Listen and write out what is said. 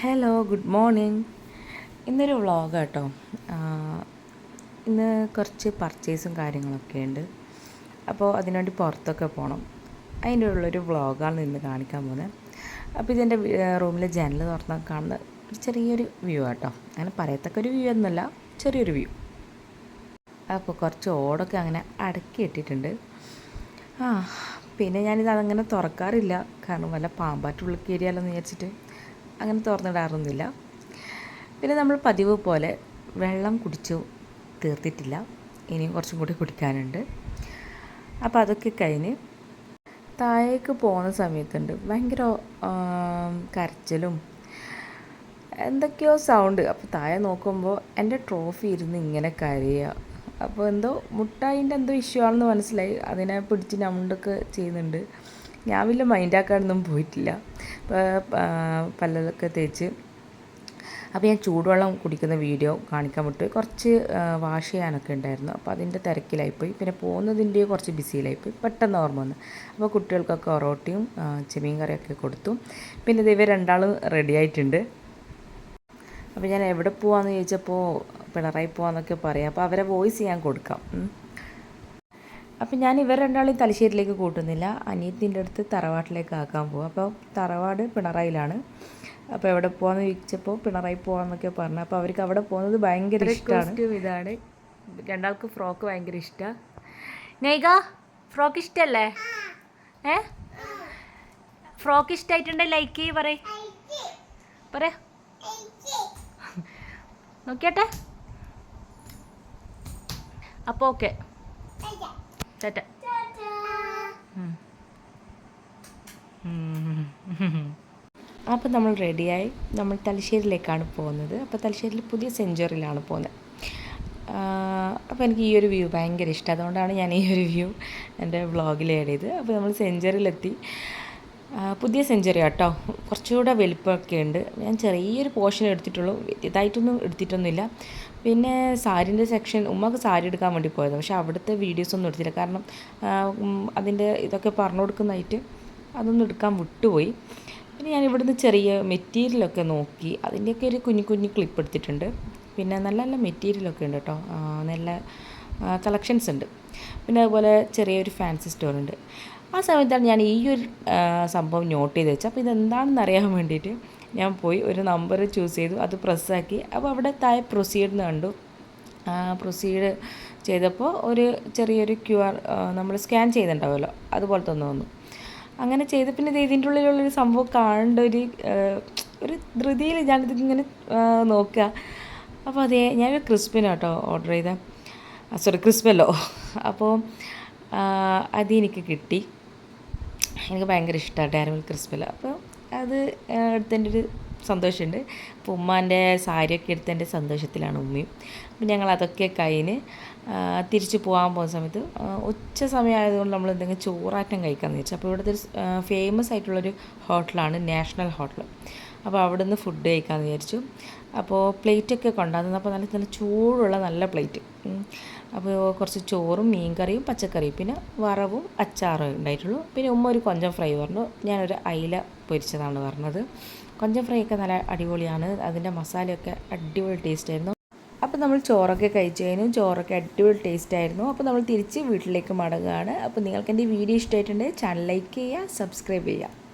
Hello good morning ഇന്നൊരു vlog കേട്ടോ ഇന്ന് കുറച്ച് പർച്ചേസും കാര്യങ്ങളൊക്കെ ഉണ്ട്. അപ്പോൾ അതിനുവേണ്ടി പുറത്തൊക്കെ പോകണം അതിന്റെ ഉള്ളൊരു വ്ളോഗാണ് ഇന്ന് കാണിക്കാൻ പോകുന്നത് അപ്പോൾ ഇതെന്റെ റൂമിലെ ജനൽ തുറന്നാൽ കാണുന്ന ഒരു ചെറിയൊരു വ്യൂ ആട്ടോ. അങ്ങനെ പറയത്തക്ക ഒരു വ്യൂ ഒന്നുമല്ല ചെറിയൊരു വ്യൂ അപ്പോൾ കുറച്ച് ഓടൊക്കെ അങ്ങനെ അടക്കി ഇട്ടിട്ടുണ്ട്. ആ പിന്നെ ഞാനിത് അതങ്ങനെ തുറക്കാറില്ല. കാരണം വല്ല പാമ്പാറ്റുള്ളിൽ കയറിയാലോ എന്ന് വിചാരിച്ചിട്ട്. അങ്ങനെ തുറന്നിടാറൊന്നുമില്ല. പിന്നെ നമ്മൾ പതിവ് പോലെ വെള്ളം കുടിച്ചു തീർത്തിട്ടില്ല. ഇനിയും കുറച്ചും കൂടി കുടിക്കാനുണ്ട്. അപ്പോൾ അതൊക്കെ കഴിഞ്ഞ് താഴേക്ക് പോകുന്ന സമയത്തുണ്ട്. ഭയങ്കര കരച്ചിലും എന്തൊക്കെയോ സൗണ്ട് അപ്പോൾ താഴെ നോക്കുമ്പോൾ എന്റെ ട്രോഫി ഇരുന്ന് ഇങ്ങനെ കരയുക. അപ്പോൾ എന്തോ മുട്ടായിന്റെ എന്തോ ഇഷ്യൂ ആണെന്ന് മനസ്സിലായി. അതിനെ പിടിച്ച് ഞണ്ടൊക്കെ ചെയ്യുന്നുണ്ട്. ഞാൻ വലിയ മൈൻഡാക്കാനൊന്നും പോയിട്ടില്ല. പല്ലൊക്കെ തേച്ച്. അപ്പോൾ ഞാൻ ചൂടുവെള്ളം കുടിക്കുന്ന വീഡിയോ കാണിക്കാൻ വിട്ട് കുറച്ച് വാഷ് ചെയ്യാനൊക്കെ ഉണ്ടായിരുന്നു. അപ്പോൾ അതിന്റെ തിരക്കിലായിപ്പോയി. പിന്നെ പോകുന്നതിന്റെ കുറച്ച് ബിസിയിലായിപ്പോയി. പെട്ടെന്ന് ഓർമ്മ വന്നു. അപ്പോൾ കുട്ടികൾക്കൊക്കെ ഒറോട്ടിയും ചെമീൻ കറിയൊക്കെ കൊടുത്തു. പിന്നെ ഇവർ രണ്ടാളും റെഡി ആയിട്ടുണ്ട്. അപ്പോൾ ഞാൻ എവിടെ പോവാന്ന് ചോദിച്ചപ്പോൾ പിണറായി പോവാന്നൊക്കെ പറയാം. അപ്പോൾ അവരെ വോയിസ് ഞാൻ കൊടുക്കാം. അപ്പം ഞാൻ ഇവർ രണ്ടാളെയും തലശ്ശേരിയിലേക്ക് കൂട്ടുന്നില്ല. അനിയത്തിന്റെ അടുത്ത് തറവാട്ടിലേക്ക് ആക്കാൻ പോകും അപ്പോൾ തറവാട് പിണറായിലാണ്. അപ്പോൾ എവിടെ പോകാമെന്ന് ചോദിച്ചപ്പോൾ പിണറായി പോകാമെന്നൊക്കെ പറഞ്ഞു. അപ്പോൾ അവർക്ക് അവിടെ പോകുന്നത് ഭയങ്കര ഇഷ്ടമാണ് ഇതാണ്. രണ്ടാൾക്ക് ഫ്രോക്ക് ഭയങ്കര ഇഷ്ടമാണ് നെയ്ക ഫ്രോക്ക് ഇഷ്ടമല്ലേ ഏ? ഫ്രോക്ക് ഇഷ്ടമായിട്ടുണ്ട് ലൈക്ക് ചെയ്യ് പറയ്. പറയാ. നോക്കിയാട്ടെ? അപ്പോൾ ഓക്കെ. ടാറ്റ. അപ്പോൾ നമ്മൾ റെഡിയായി. നമ്മൾ തലശ്ശേരിയിലേക്കാണ് പോകുന്നത്. അപ്പോൾ തലശ്ശേരിയിൽ പുതിയ സെഞ്ചുറിയിലാണ് പോകുന്നത്. അപ്പോൾ എനിക്ക് ഈ ഒരു വ്യൂ ഭയങ്കര ഇഷ്ടം. അതുകൊണ്ടാണ് ഞാൻ ഈ ഒരു വ്യൂ എന്റെ വ്ളോഗിൽ ആഡ് ചെയ്ത് അപ്പോൾ നമ്മൾ സെഞ്ചുറിയിലെത്തി. പുതിയ സെഞ്ചുറി കേട്ടോ കുറച്ചുകൂടെ വലിപ്പമൊക്കെ ഉണ്ട് ഞാൻ ചെറിയൊരു പോർഷൻ എടുത്തിട്ടുള്ളൂ. ഇതായിട്ടൊന്നും എടുത്തിട്ടൊന്നുമില്ല. പിന്നെ സാരിന്റെ സെക്ഷൻ ഉമ്മക്ക് സാരി എടുക്കാൻ വേണ്ടി പോയത്. പക്ഷെ അവിടുത്തെ വീഡിയോസ് ഒന്നും എടുത്തില്ല. കാരണം അതിന്റെ ഇതൊക്കെ പറഞ്ഞു കൊടുക്കുന്നതായിട്ട് അതൊന്നും എടുക്കാൻ വിട്ടുപോയി. പിന്നെ ഞാൻ ഇവിടുന്ന് ചെറിയ മെറ്റീരിയലൊക്കെ നോക്കി. അതിന്റെയൊക്കെ ഒരു കുഞ്ഞു കുഞ്ഞു ക്ലിപ്പ് എടുത്തിട്ടുണ്ട്. പിന്നെ നല്ല നല്ല മെറ്റീരിയലൊക്കെ ഉണ്ട് കേട്ടോ. നല്ല കളക്ഷൻസ് ഉണ്ട്. പിന്നെ അതുപോലെ ചെറിയൊരു ഫാൻസി സ്റ്റോർ ഉണ്ട്. ആ സമയത്താണ് ഞാൻ ഈ ഒരു സംഭവം നോട്ട് ചെയ്ത് വെച്ചത്. അപ്പോൾ ഇതെന്താണെന്ന് അറിയാൻ വേണ്ടിയിട്ട് ഞാൻ പോയി ഒരു നമ്പർ ചൂസ് ചെയ്തു. അത് പ്രസ്സാക്കി അപ്പോൾ അവിടെ താഴെ പ്രൊസീഡ് എന്ന് കണ്ടു. പ്രൊസീഡ് ചെയ്തപ്പോൾ ഒരു ചെറിയൊരു ക്യു ആർ നമ്മൾ സ്കാൻ ചെയ്തിട്ടുണ്ടാവുമല്ലോ. അതുപോലത്തെ ഒന്ന് വന്നു. അങ്ങനെ ചെയ്ത് പിന്നെ ഇത് ഇതിന്റെ ഉള്ളിലുള്ളൊരു സംഭവം കാണേണ്ട ഒരു ഒരു ധൃതിയിൽ ഞാനിത് ഇങ്ങനെ നോക്കുക. അപ്പോൾ അതേ ഞാനൊരു ക്രിസ്പിനാട്ടോ ഓർഡർ ചെയ്ത. സോറി ക്രിസ്പല്ലോ അപ്പോൾ അതെനിക്ക് കിട്ടി. എനിക്ക് ഭയങ്കര ഇഷ്ടമാണ് ഡയറി ക്രിസ്പൽ അപ്പോൾ അത് എടുത്തതിന്റെ ഒരു സന്തോഷമുണ്ട്. അപ്പോൾ ഉമ്മാന്റെ സാരിയൊക്കെ എടുത്തതിന്റെ സന്തോഷത്തിലാണ് ഉമ്മയും. അപ്പം ഞങ്ങൾ അതൊക്കെ കഴിഞ്ഞ് തിരിച്ചു പോകാൻ പോകുന്ന സമയത്ത് ഉച്ച സമയമായതുകൊണ്ട് നമ്മൾ എന്തെങ്കിലും ചോറാറ്റം കഴിക്കാമെന്ന് വെച്ചാൽ അപ്പോൾ ഇവിടുത്തെ ഒരു ഫേമസ് ആയിട്ടുള്ളൊരു ഹോട്ടലാണ് നാഷണൽ ഹോട്ടൽ അപ്പോൾ അവിടെ നിന്ന് ഫുഡ് കഴിക്കാമെന്ന് വിചാരിച്ചു. അപ്പോൾ പ്ലേറ്റൊക്കെ കൊണ്ടുവന്നത് അപ്പോൾ നല്ല നല്ല ചൂടുള്ള നല്ല പ്ലേറ്റ് അപ്പോൾ കുറച്ച് ചോറും മീൻ കറിയും പച്ചക്കറിയും പിന്നെ വറവും അച്ചാറും ഉണ്ടായിട്ടുള്ളൂ. പിന്നെ ഉമ്മ ഒരു കൊഞ്ചം ഫ്രൈ പറഞ്ഞു. ഞാനൊരു അയില പൊരിച്ചതാണ് പറഞ്ഞത്. കൊഞ്ചം ഫ്രൈ ഒക്കെ നല്ല അടിപൊളിയാണ്. അതിന്റെ മസാലയൊക്കെ അടിപൊളി ടേസ്റ്റ് ആയിരുന്നു. അപ്പോൾ നമ്മൾ ചോറൊക്കെ കഴിച്ചു കഴിഞ്ഞു. ചോറൊക്കെ അടിപൊളി ടേസ്റ്റ് ആയിരുന്നു. അപ്പോൾ നമ്മൾ തിരിച്ച് വീട്ടിലേക്ക് മടങ്ങുകയാണ്. അപ്പോൾ നിങ്ങൾക്ക് എന്റെ വീഡിയോ ഇഷ്ടമായിട്ടുണ്ടെങ്കിൽ ചാനൽ ലൈക്ക് ചെയ്യുക സബ്സ്ക്രൈബ് ചെയ്യുക.